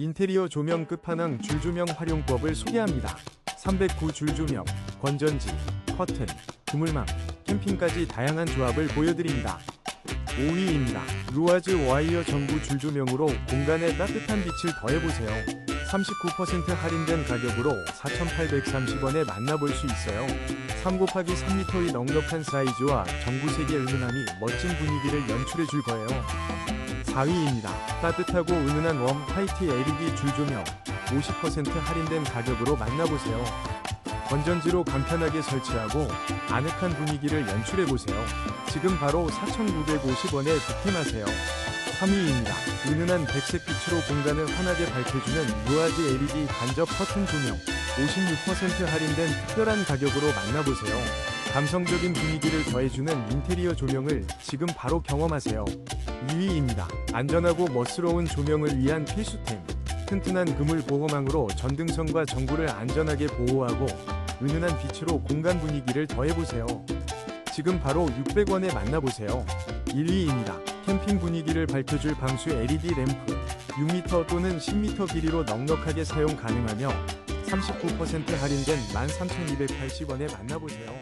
인테리어 조명 끝판왕 줄조명 활용법을 소개합니다. 309 줄조명, 건전지, 커튼, 그물망, 캠핑까지 다양한 조합을 보여드립니다. 5위입니다. 루아즈 와이어 전구 줄조명으로 공간에 따뜻한 빛을 더해보세요. 39% 할인된 가격으로 4,830원에 만나볼 수 있어요. 3 곱하기 3m의 넉넉한 사이즈와 전구색의 은은함이 멋진 분위기를 연출해 줄 거예요. 4위입니다. 따뜻하고 은은한 웜 화이트 LED 줄조명 50% 할인된 가격으로 만나보세요. 건전지로 간편하게 설치하고 아늑한 분위기를 연출해보세요. 지금 바로 4,950원에 득템하세요. 3위입니다. 은은한 백색 빛으로 공간을 환하게 밝혀주는 루아즈 LED 간접 커튼 조명 56% 할인된 특별한 가격으로 만나보세요. 감성적인 분위기를 더해주는 인테리어 조명을 지금 바로 경험하세요. 2위입니다. 안전하고 멋스러운 조명을 위한 필수템. 튼튼한 그물 보호망으로 전등선과 전구를 안전하게 보호하고 은은한 빛으로 공간 분위기를 더해보세요. 지금 바로 600원에 만나보세요. 1위입니다. 캠핑 분위기를 밝혀줄 방수 LED 램프 6m 또는 10m 길이로 넉넉하게 사용 가능하며 39% 할인된 13,280원에 만나보세요.